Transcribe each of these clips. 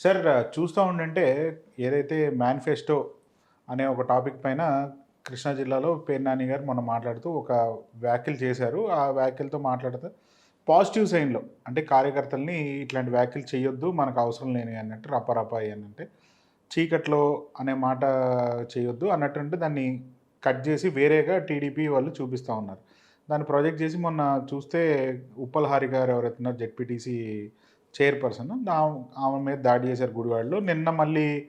Sir చూస్తూ ఉండంటే ఏదైతే manifesto అనే ఒక టాపిక్ పైన కృష్ణా జిల్లాలో పేర్నాని గారు మొన్న మాట్లాడుతూ ఒక వ్యాఖ్యలు చేశారు. ఆ వ్యాఖ్యలతో మాట్లాడుతూ పాజిటివ్ సైన్లో అంటే కార్యకర్తల్ని ఇట్లాంటి వ్యాఖ్యలు చేయొద్దు మనకు అవసరం లేని అన్నట్టు రపరపాయి అని అంటే చీకట్లో అనే మాట చేయొద్దు అన్నట్టు దాన్ని కట్ చేసి వేరేగా టీడీపీ వాళ్ళు చూపిస్తూ ఉన్నారు. దాన్ని ప్రాజెక్ట్ చేసి మొన్న చూస్తే ఉప్పల్ హారి గారు ఎవరైతున్నారు జెడ్పీటీసీ చైర్పర్సన్. ఆమె మీద దాడి చేశారు గుడివాడలో. నిన్న మళ్ళీ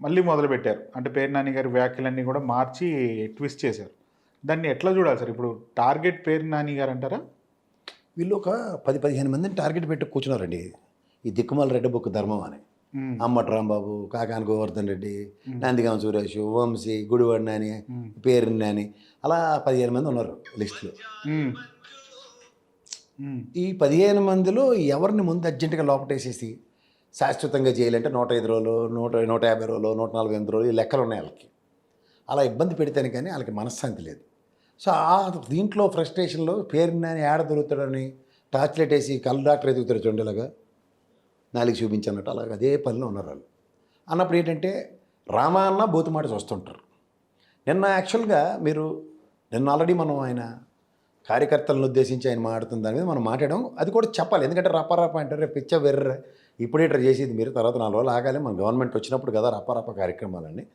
మళ్ళీ మొదలుపెట్టారు. అంటే పేరు నాని గారి వ్యాఖ్యలన్నీ కూడా మార్చి ట్విస్ట్ చేశారు. దాన్ని ఎట్లా చూడాలి సార్? ఇప్పుడు టార్గెట్ పేరు నాని గారు అంటారా? వీళ్ళు ఒక పది పదిహేను మందిని టార్గెట్ పెట్టి కూర్చున్నారండి. ఈ దిక్కుమాల రెడ్డి బుక్ ధర్మం అని. మ్మ్. అమ్మటి రాంబాబు కాకాని గోవర్ధన్ రెడ్డి నందిగామ సురేష్ వంశీ గుడివాడి నాని పేరు నాని. అలా పదిహేను మంది ఉన్నారు లిస్టులో. ఈ పదిహేను మందిలో ఎవరిని ముందు అర్జెంటుగా లోపటేసేసి శాశ్వతంగా చేయాలంటే నూట ఐదు రోజులు నూట నూట యాభై రోజులు నూట నలభై ఎనిమిది రోజులు ఈ లెక్కలు ఉన్నాయి వాళ్ళకి. అలా ఇబ్బంది పెడితేనే కానీ వాళ్ళకి మనశ్శాంతి లేదు. సో ఆ దీంట్లో ఫ్రస్ట్రేషన్లో పేరుని ఏడ దొరుకుతాడని టార్చ్ లైట్ వేసి కళ్ళు డాక్టర్ ఎదుగుతారు చూడేలాగా నాలుగు చూపించన్నట్టు అలాగ అదే పనిలో ఉన్నారు వాళ్ళు. అన్నప్పుడు ఏంటంటే రామాన్న బూతుమాట చూస్తుంటారు. నిన్న యాక్చువల్గా మీరు నిన్న ఆల్రెడీ మనం ఆయన కార్యకర్తలను ఉద్దేశించి ఆయన మాట్లాడుతున్న దాని మీద మనం మాట్లాడడం అది కూడా చెప్పాలి. ఎందుకంటే రప్పారప్ప అంటే రేపు పిచ్చ వెర్ర. ఇప్పుడే ఇట్లా చేసేది మీరు. తర్వాత నాలుగు రోజులు ఆగాలి. మన గవర్నమెంట్ వచ్చినప్పుడు కదా రపారప కార్యక్రమాలన్నీ.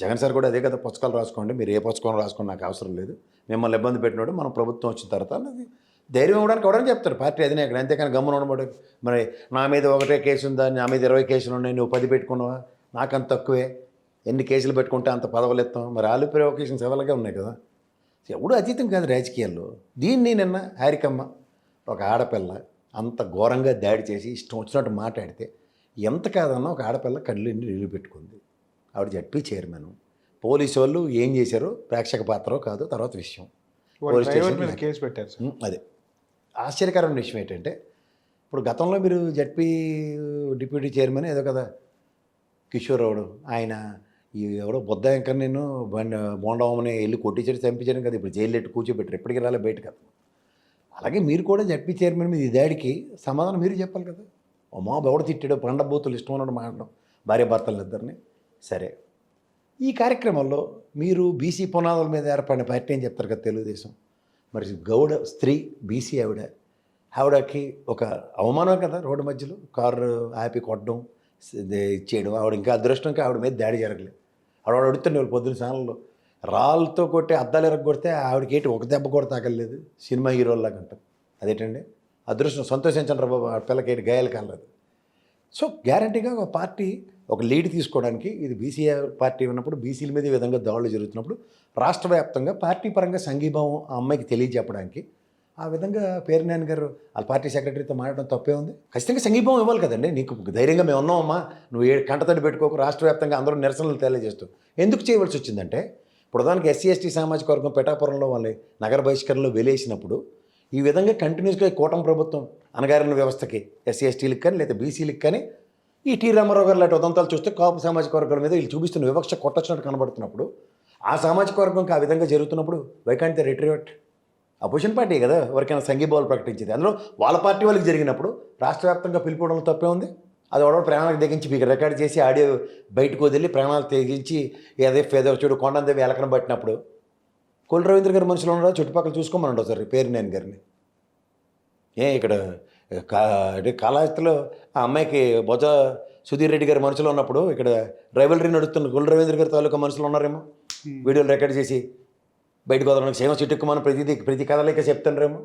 జగన్ సార్ కూడా అదే కదా పుస్తకాలు రాసుకోండి మీరు ఏ పుస్తకం రాసుకోండి నాకు అవసరం లేదు. మిమ్మల్ని ఇబ్బంది పెట్టినప్పుడు మన ప్రభుత్వం వచ్చిన తర్వాత ధైర్యం ఇవ్వడానికి ఎవడని చెప్తారు. పార్టీ అధినాయకుడు అంతేకాని గమ్మున ఉండబడు. మరి నా మీద ఒకటే కేసు ఉందా? నా మీద ఇరవై కేసులు ఉన్నాయి నువ్వు పది పెట్టుకున్నావా? నాకంత తక్కువే. ఎన్ని కేసులు పెట్టుకుంటే అంత పదవులు ఇస్తాం మరి ఆలు ప్రొవకేషన్స్ ఎవరిగా ఉన్నాయి కదా? ఎవడు అతీతం కాదు రాజకీయాల్లో. దీన్ని నిన్న హారికమ్మ ఒక ఆడపిల్ల అంత ఘోరంగా దాడి చేసి ఇష్టం వచ్చినట్టు మాట్లాడితే ఎంత కాదన్నా ఒక ఆడపిల్ల కళ్ళు నీళ్ళు పెట్టుకుంది. ఆవిడ జడ్పీ చైర్మన్. పోలీసు వాళ్ళు ఏం చేశారో ప్రేక్షక పాత్రో కాదో తర్వాత విషయం. పోలీస్ స్టేషన్ కేసు పెట్టారు అదే. ఆశ్చర్యకరమైన విషయం ఏంటంటే ఇప్పుడు గతంలో మీరు జడ్పీ డిప్యూటీ చైర్మన్ ఏదో కదా కిషోర్ రావుడు ఆయన ఈ ఎవడో బుద్ధ వెంకర్ నేను బండి బోండవమని వెళ్ళి కొట్టించారు చంపించాను కదా ఇప్పుడు జైలు ఎట్టు కూర్చోబెట్టారు. ఎప్పటికీ రాలే బయట కదా అలాగే మీరు కూడా జడ్పీ చైర్మన్ మీద ఈ దాడికి సమాధానం మీరు చెప్పాలి కదా. ఓ మా ఎవడ తిట్టాడు పండబూతులు ఇష్టం ఉన్నాడు మాట్లాడడం భార్య భర్తలు ఇద్దరిని. సరే. ఈ కార్యక్రమంలో మీరు బీసీ పునాదుల మీద ఏర్పడిన పార్టీ అని చెప్తారు కదా తెలుగుదేశం. మరి గౌడ స్త్రీ బీసీ ఆవిడ. ఆవిడకి ఒక అవమానం కదా రోడ్డు మధ్యలో కారు ఆపి కొట్టడం చేయడం. ఆవిడ ఇంకా అదృష్టంగా ఆవిడ మీద దాడి జరగలేదు. ఆడవాడు అడుగుతాడు వాళ్ళు పొద్దున్న ఛానల్లో. రాళ్ళతో కొట్టి అద్దాలు ఎరగొడితే ఆవిడకి ఏంటి ఒక దెబ్బ కూడా తాగలేదు సినిమా హీరోల్లాగా అంటారు అదేంటండి? అదృష్టం సంతోషించండి రా బాబు ఆ పిల్లకి ఏంటి గాయాలు కాలేదు సో గ్యారంటీగా ఒక పార్టీ ఒక లీడ్ తీసుకోవడానికి ఇది బీసీ పార్టీ ఉన్నప్పుడు బీసీల మీద ఈ విధంగా దాడులు జరుగుతున్నప్పుడు రాష్ట్ర వ్యాప్తంగా పార్టీ పరంగా సంఘీభావం ఆ అమ్మాయికి తెలియజెప్పడానికి ఆ విధంగా పేరునాయన్ గారు వాళ్ళ పార్టీ సెక్రటరీతో మాట్లాడడం తప్పే ఉంది. ఖచ్చితంగా సంఘీభావం ఇవ్వాలి కదండి. నీకు ధైర్యంగా మేము ఉన్నామమ్మా. నువ్వు ఏ కంటతడి పెట్టుకోకు. రాష్ట్ర వ్యాప్తంగా అందరూ నిరసనలు తెలియజేస్తూ. ఎందుకు చేయవలసి వచ్చిందంటే ఇప్పుడు దానికి ఎస్సీ ఎస్టీ సామాజిక వర్గం పెటాపురంలో వాళ్ళ నగర బహిష్కరణలో వెలేసినప్పుడు ఈ విధంగా కంటిన్యూస్గా ఈ కూటమి ప్రభుత్వం అనగారిన వ్యవస్థకి ఎస్సీ ఎస్టీలకు కానీ లేదా బీసీలకు కానీ ఈ టీ రామారావు గారు లాంటి ఉదంతాలు చూస్తే కాపు సామాజిక వర్గాల మీద వీళ్ళు చూపిస్తున్న వివక్ష కొట్టొచ్చినట్టు కనబడుతున్నప్పుడు ఆ సామాజిక వర్గంకి ఆ విధంగా జరుగుతున్నప్పుడు వైకాంట్ రిట్రీవెట్ అపోజిషన్ పార్టీ కదా ఎవరికైనా సంఘీభావాలు ప్రకటించేది. అందులో వాళ్ళ పార్టీ వాళ్ళకి జరిగినప్పుడు రాష్ట్ర వ్యాప్తంగా పిలుపుకోవడంలో తప్పే ఉంది. అది ఎవడో ప్రాణాలకు తెగించి మీకు రికార్డ్ చేసి ఆడియో బయటకు వదిలి ప్రాణాలు తెగించి ఏదో ఏదో చూడు కొండందేవి ఎలకన పట్టినప్పుడు కొల్ రవీంద్ర గారి మనుషులు ఉన్నారో? చుట్టుపక్కల చూసుకోమని సార్ పేరు నేను గారిని. ఏ ఇక్కడ కా కాళహస్తిలో ఆ అమ్మాయికి బొజ సుధీర్ రెడ్డి గారి మనుషులు ఉన్నప్పుడు ఇక్కడ రైవలరీ నడుస్తున్న గుల్ రవీంద్ర గారి తాలూకా మనుషులు ఉన్నారేమో? వీడియోలు రికార్డ్ చేసి బయటకు వదలడానికి సేమ చిట్టుకుమని ప్రతిదీ ప్రతి కథలేక చెప్తాండ్రేమో.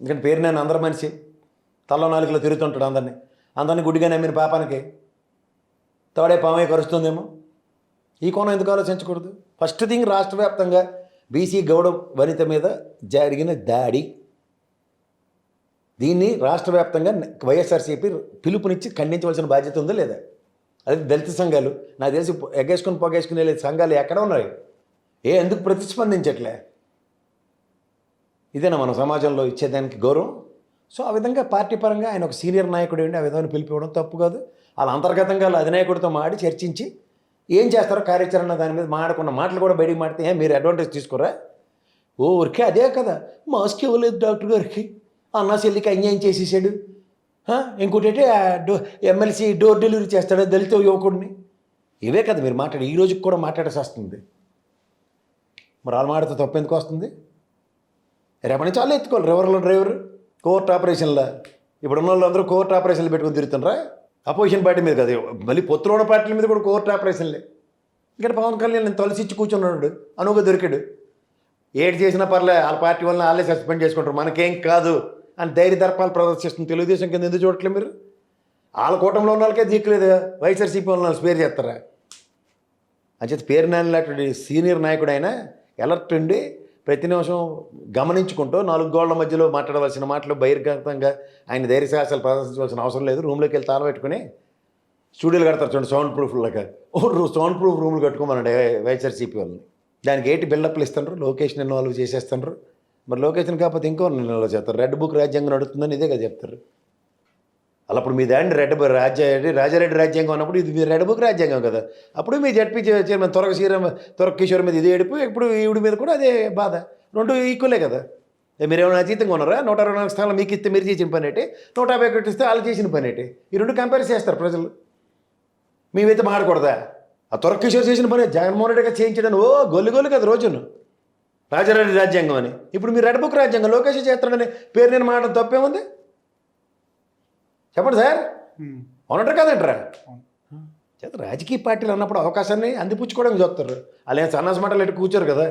ఎందుకంటే పేరు నేను అందరి మనిషి. తల్ల నాలుగులో తిరుగుతుంటాడు అందరినీ. అందరినీ గుడ్డిగా నమ్మిన పాపానికి. తోడే పామే కరుస్తుందేమో. ఈ కోణం ఎందుకు ఆలోచించకూడదు? ఫస్ట్ థింగ్ రాష్ట్ర వ్యాప్తంగా బీసీ గౌడ వనిత మీద జరిగిన దాడి. దీన్ని రాష్ట్ర వ్యాప్తంగా వైఎస్ఆర్సీపీ పిలుపునిచ్చి ఖండించవలసిన బాధ్యత ఉందా లేదా? అదే దళిత సంఘాలు. నాకు తెలిసి ఎగేసుకుని పొగేసుకుని వెళ్ళే సంఘాలు ఎక్కడ ఉన్నాయి? ఏ ఎందుకు ప్రతిస్పందించట్లే? ఇదేనా మన సమాజంలో ఇచ్చేదానికి గౌరవం? సో ఆ విధంగా పార్టీ పరంగా ఆయన ఒక సీనియర్ నాయకుడు ఉండి ఆ విధంగా పిలిపివ్వడం తప్పు కాదు. వాళ్ళ అంతర్గతంగా అధినాయకుడితో మాడి చర్చించి ఏం చేస్తారో కార్యాచరణ దాని మీద మాడకుండా మాటలు కూడా బయటికి మాడితే ఏం మీరు అడ్వాంటేజ్ తీసుకోరా? ఓ ఊరికే అదే కదా మాస్క్ ఇవ్వలేదు డాక్టర్ గారికి. అన్న చెల్లికి అన్యాయం చేసేసాడు. ఇంకోటి డో ఎమ్మెల్సీ డోర్ డెలివరీ చేస్తాడు దళిత యువకుడిని? ఇవే కదా మీరు మాట్లాడి ఈ రోజుకి కూడా మాట్లాడాల్సి వస్తుంది. మరి వాళ్ళు మాడితే తప్పు ఎందుకు వస్తుంది? రేపటి చాలా ఎత్తుకోవాలి. రివర్లో డ్రైవర్ కోర్ట్ ఆపరేషన్లా. ఇప్పుడు ఉన్న వాళ్ళందరూ కోర్ట్ ఆపరేషన్లు పెట్టుకుని తిరుగుతుండ్రా అపోజిషన్ పార్టీ మీద కదా మళ్ళీ పొత్తులోని పార్టీల మీద కూడా కోర్ట్ ఆపరేషన్లే. ఇక్కడ పవన్ కళ్యాణ్ నేను తొలసిచ్చి కూర్చున్నాడు అనువుగా దొరికాడు. ఏడు చేసినా పర్లే వాళ్ళ పార్టీ వల్ల వాళ్ళే సస్పెండ్ చేసుకుంటారు. మనకేం కాదు అని ధైర్య దర్పాలు ప్రదర్శిస్తుంది తెలుగుదేశం కింద ఎందుకు చూడట్లేదు మీరు? వాళ్ళ కూటమిలో ఉన్న వాళ్ళకే దిక్కులేదు. వైఎస్ఆర్సీపీ వాళ్ళని స్పేర్ చేస్తారా? అంచేత పేరు నానిలాంటి సీనియర్ నాయకుడు అయినా ఎలర్ట్ ఉండి ప్రతి నిమిషం గమనించుకుంటూ నాలుగు గోళ్ళ మధ్యలో మాట్లాడవలసిన మాటలు బహిర్గతంగా ఆయన ధైర్య సాహసాలు ప్రదర్శించవలసిన అవసరం లేదు. రూమ్లోకి వెళ్ళి తాళ పెట్టుకుని స్టూడియోలు కడతారు చూడండి సౌండ్ ప్రూఫ్ లాగా సౌండ్ ప్రూఫ్ రూమ్లు కట్టుకోమనండి వైఎస్ఆర్సీపీ వాళ్ళని. దానికి ఏంటి బిల్డప్లు ఇస్తుండ్రు? లొకేషన్ ఇన్వాల్వ్ చేసేస్తుండ్రు? మరి లొకేషన్ కాకపోతే ఇంకో ఇన్వాల్వ్ చేస్తారు. రెడ్ బుక్ రాజ్యాంగం నడుస్తుందని ఇదే కదా చెప్తారు. అలా అప్పుడు మీ దాండి రెడ్ బుక్ రాజారెడ్డి రాజ్యాంగం అన్నప్పుడు ఇది మీ రెడ్ బుక్ రాజ్యాంగం కదా. అప్పుడు మీ జడ్పీ చైర్మన్ త్వరగ శ్రీరామ్ త్వరగ కిషోర్ మీద ఇది ఏడుపు ఇప్పుడు ఈవిడి మీద కూడా అదే బాధ. రెండు ఈక్వలే కదా. మీరేమైనా అతీతంగా ఉన్నారా? నూట అరవై నాలుగు స్థానాలు మీకు ఇస్తే మీరు చేసిన పని ఏంటి? నూట యాభై ఒకటి ఇస్తే వాళ్ళు చేసిన పని ఏంటి? ఈ రెండు కంపేర్ చేస్తారు ప్రజలు. మేమైతే మాడకూడదా ఆ త్వరగ కిషోర్ చేసిన పని జగన్మోహన్ రెడ్డి గారు చేయించడం ఓ గొల్లు గొల్లు కదా రోజును. రాజారెడ్డి రాజ్యాంగం అని. ఇప్పుడు మీరు రెడ్ బుక్ రాజ్యాంగం లోకేష్ చేస్తాడని పేరు నేను మాట తప్పేముంది? చెప్పండి సార్. అవునంటారు కదంటారా? చేత రాజకీయ పార్టీలు అన్నప్పుడు అవకాశాన్ని అందిపుచ్చుకోవడానికి చూస్తారు. అలా సన్నాస మాటలు ఎట్టు కూర్చోరు కదా.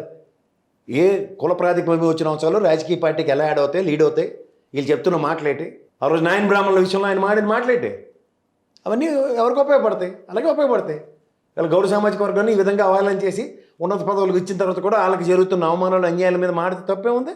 ఏ కుల ప్రాతిపదిక వచ్చిన అంశాలు రాజకీయ పార్టీకి ఎలా యాడ్ అవుతాయి లీడ్ అవుతాయి? వీళ్ళు చెప్తున్న మాటలేటి? ఆ రోజు నాయన బ్రాహ్మణుల విషయంలో ఆయన మాడిన మాటలేటి? అవన్నీ ఎవరికి ఉపయోగపడతాయి? అలాగే ఉపయోగపడతాయి. వీళ్ళ గౌరవ సామాజిక వర్గాన్ని ఈ విధంగా అవహేళన చేసి ఉన్నత పదవులకు ఇచ్చిన తర్వాత కూడా వాళ్ళకి జరుగుతున్న అవమానాలు అన్యాయాల మీద మాడితే తప్పే ఉంది